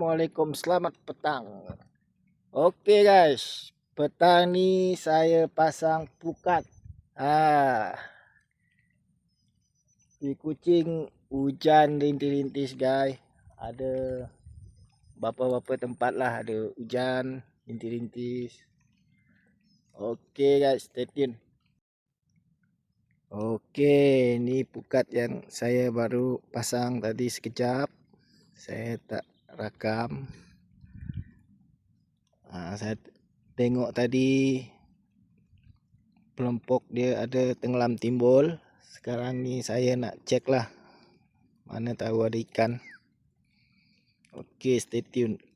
Assalamualaikum selamat petang. Oke guys. Petang ni saya pasang pukat. Ah. Di kucing hujan rintis-rintis guys. Ada beberapa tempat lah ada hujan rintis-rintis. Oke guys. Stay tune. Oke ini pukat yang saya baru pasang tadi sekejap. Saya tak rakam. Ha, saya tengok tadi pelompok dia ada tenggelam timbul. Sekarang ni saya nak cek lah mana tahu ada ikan. Ok stay tune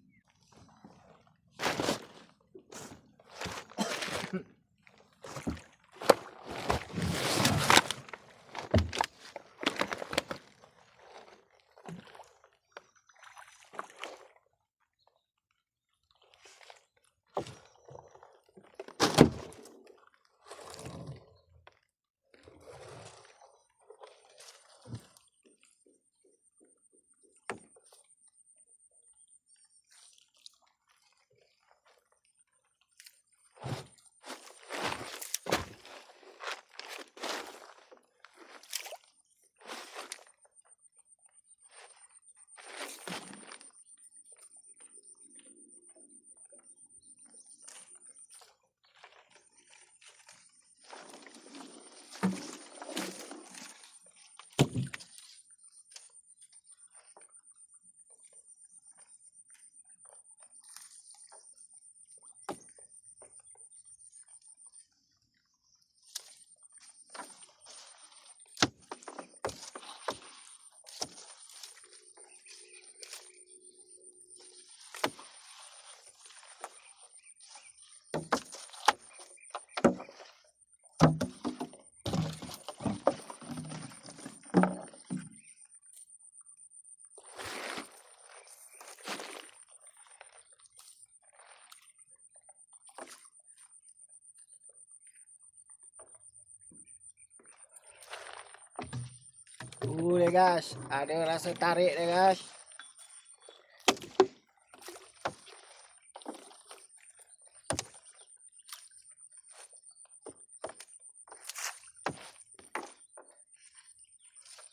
deh guys, ada rasa tarik deh guys.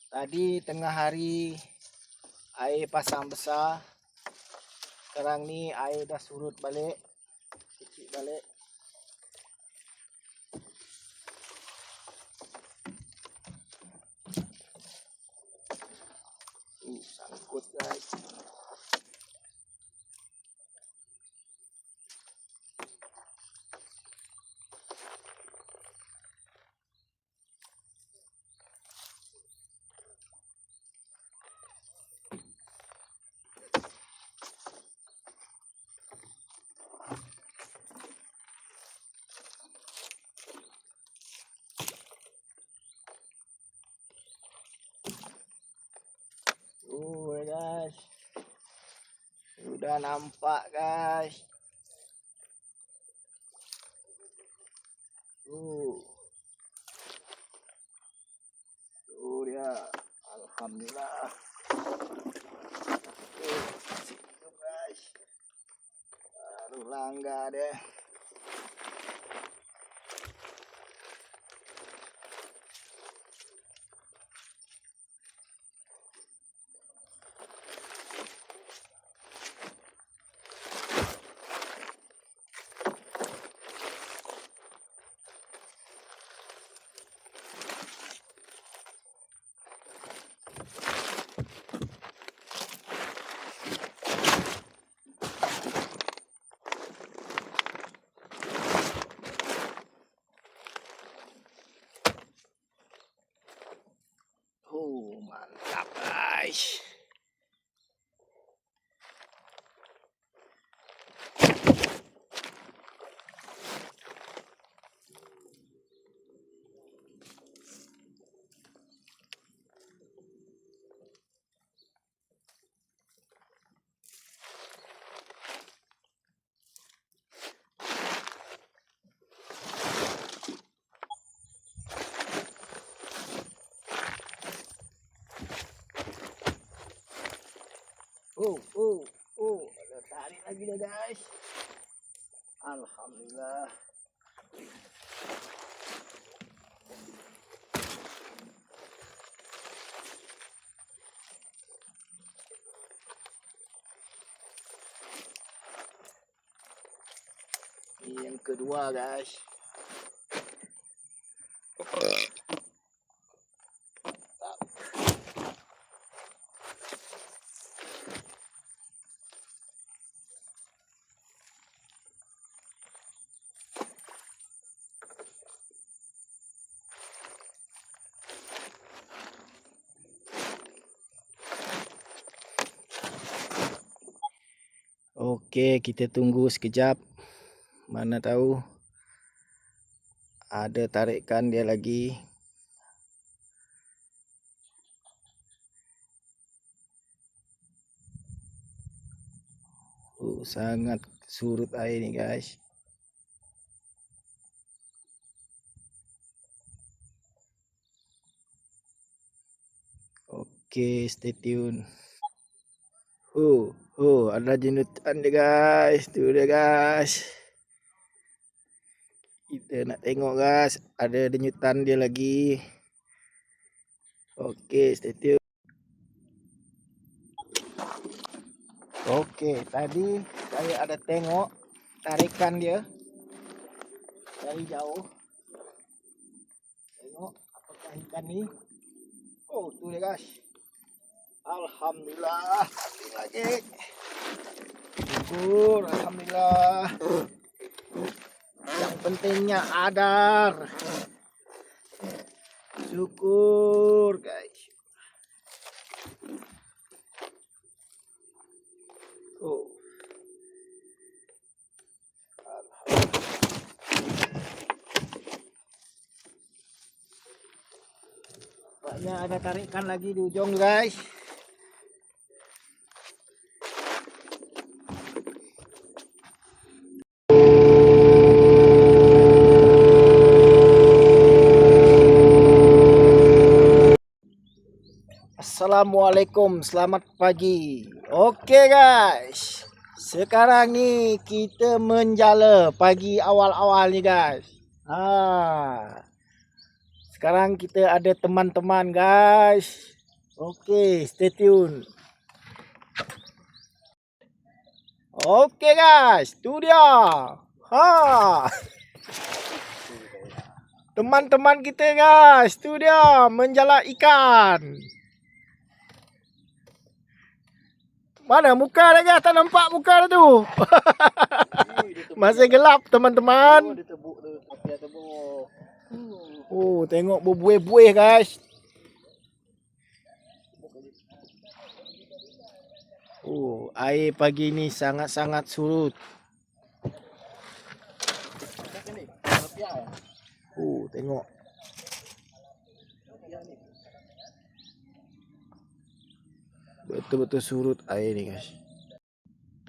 Tadi tengah hari air pasang besar. Sekarang ni air dah surut balik. Kecil balik. Sangkut guys guys sudah nampak guys. Uh tuh dia. Alhamdulillah. Tuh situ guys. Baru langga deh guys. Oh, oh, oh. dia guys. Alhamdulillah. Yang kedua guys. Oke, kita tunggu sekejap. Mana tahu ada tarikan dia lagi. Oh, sangat surut air ni guys. Oke, stay tune. Oh, oh, ada jenutan dia guys. Tu dia guys. Kita nak tengok guys, ada denyutan dia lagi. Okey, stay tune. Okey, tadi saya ada tengok tarikan dia dari jauh. Tengok apakah ikan ni. Oh, tu dia guys. Alhamdulillah. Lagi. Syukur, alhamdulillah. Yang pentingnya adar. Syukur, guys. Oh. Banyak ada tarikan lagi di ujung guys. Assalamualaikum, selamat pagi. Oke guys, sekarang ni kita menjala pagi awal-awal ni guys. Ha. Sekarang kita ada teman-teman guys. Oke, stay tune. Oke guys, tu dia. Ha. Teman-teman kita guys, tu dia menjala ikan. Mana muka guys? Tak nampak muka dia tu. Masih gelap teman-teman. Oh, tengok berbuih-buih guys. Oh, air pagi ni sangat-sangat surut. Oh, tengok. Betul-betul surut air ni guys.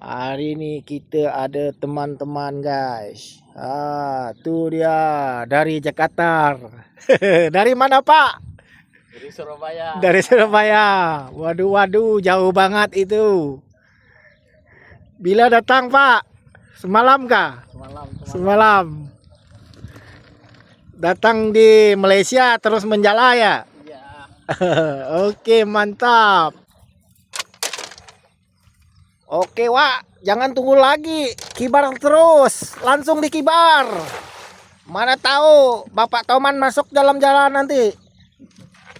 Hari ni kita ada teman-teman guys. Ah, tu dia dari Jakarta. dari mana Pak? Dari Surabaya. Dari Surabaya. Waduh waduh jauh banget itu. Bila datang Pak? Semalam kah? Semalam, semalam. Semalam. Datang di Malaysia terus menjala ya? Iya. Oke, mantap. Oke, Wak. Jangan tunggu lagi. Kibar terus. Langsung dikibar. Mana tahu Bapak Toman masuk dalam jalan nanti.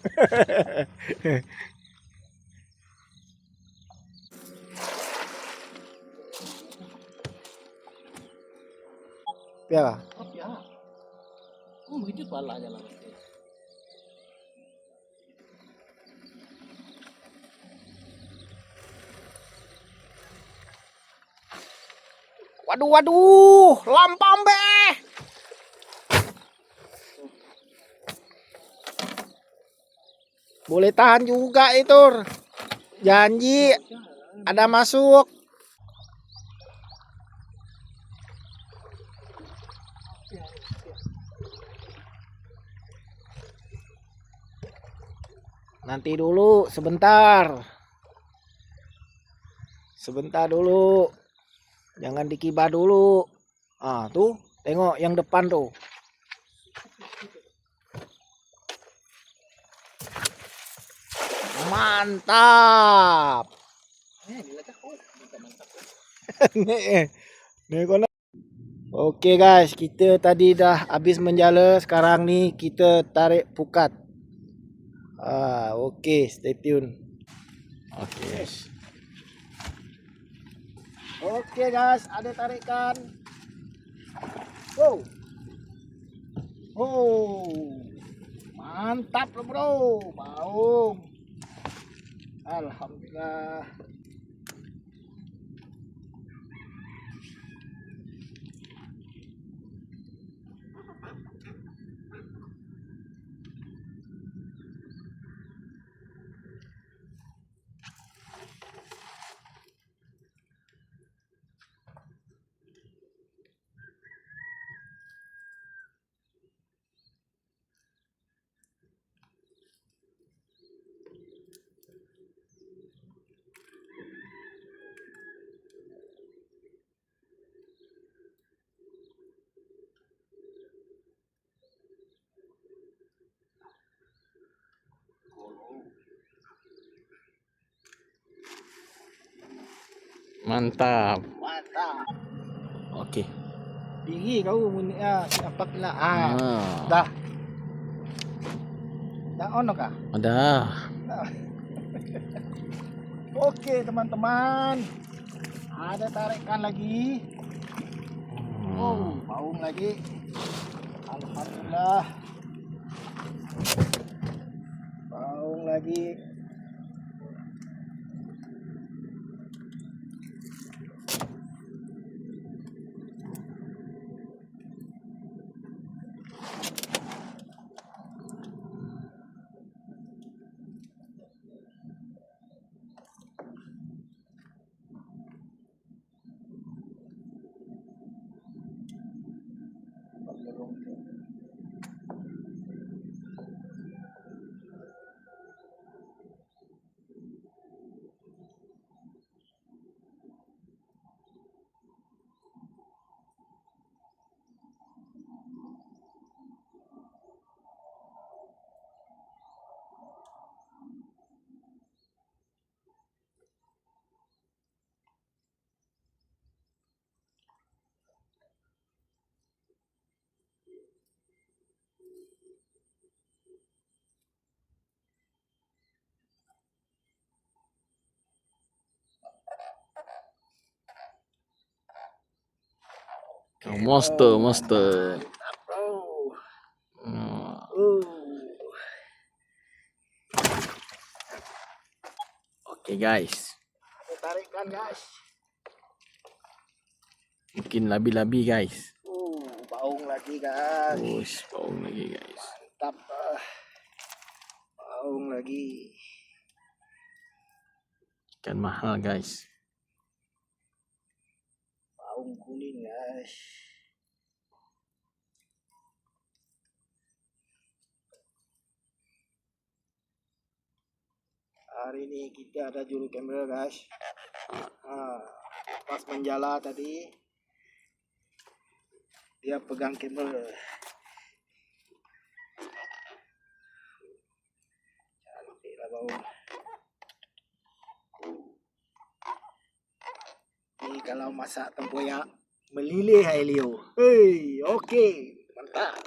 Ya, Oh, ya. Oh, begitu pala jalan Waduh, waduh, lampam be. Boleh tahan juga itu. Janji ada masuk. Nanti dulu, sebentar. Sebentar dulu. Jangan dikibah dulu. Ah, tuh, tengok yang depan tuh. Mantap. Oke guys, kita tadi dah habis menjala. Sekarang nih kita tarik pukat. Ah, oke, stay tune. Oke guys. Oke guys, ada tarikan. Wow. Oh. Mantap loh bro, baung. Alhamdulillah. Mantap. Mantap. Oke. Tinggi kau bunyi ah, dapat lah. Ah, Ah, dah. Dah on kah? ada. Oke teman-teman. Ada tarikan lagi. Oh, baung lagi. Alhamdulillah. Baung lagi. Oh, monster, monster. Oh. Oke guys. Ada tarikan guys. Mungkin labi-labi guys. Uh, baung lagi guys. Push, baung lagi guys. Mantap. ah. Baung lagi. Ikan mahal guys. Baung kuning guys. Hari ini kita ada juru kamera guys. Ah, pas menjala tadi dia pegang kamera. Cantik lah baung. Ini kalau masak tempoyak melilih hai Leo. Hei, okey. Mantap.